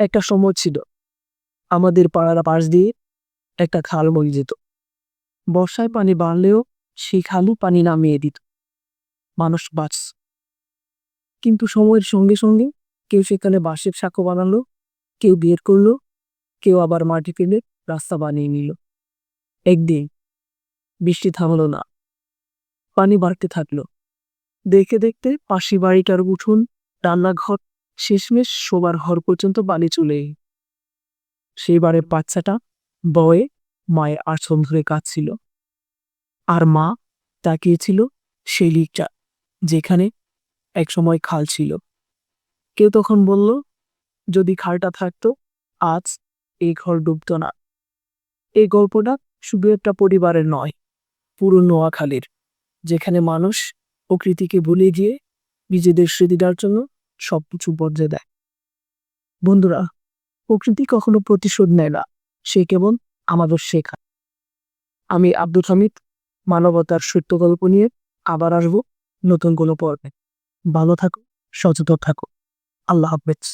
একটা সময় ছিল। আমাদের পাড়ার পাশ দিয়ে একটা খাল বয়ে যেত। বর্ষায় পানি বাড়লেও সেই খালু পানি নামিয়ে দিত। মানুষ বাঁচ কিন্তু সময়ের সঙ্গে সঙ্গে কেউ সেখানে বাঁশের সাঁকো বানালো, কেউ বিয়ে করল, কেউ আবার মাটি ফেলে রাস্তা বানিয়ে নিল। একদিন বৃষ্টি থামল না। পানি বাড়তে থাকল। দেখে দেখতে পাশি বাড়িটার উঠোন, রান্নাঘর শেষমেশ শোবার ঘর পর্যন্ত বালি চলে। সেইবারে বাচ্চাটা বয়ে মায়ের আঁচল ধরে কাঁদছিল। আর মা তাকিয়েছিল সেই লিকটা, যেখানে একসময় খাল ছিল। কেউ তখন বলল, যদি খালটা থাকতো, আজ এই ঘর ডুবতো না। এই গল্পটা শুধু একটা পরিবারের নয়, পুরো নোয়াখালীর, যেখানে মানুষ প্রকৃতিকে ভুলে গিয়ে নিজেদের স্মৃতিটার জন্য সব কিছু বদলে দেয়। বন্ধুরা, প্রকৃতি কখনো প্রতিশোধ নেয় না। সে কেবল আমাদের শেখা আমি আব্দুল হামিদ, মানবতার সত্য গল্প নিয়ে আবার আসব নতুন কোনো পর্বে। ভালো থাকো, সচেতন থাকো। আল্লাহ হাফেজ।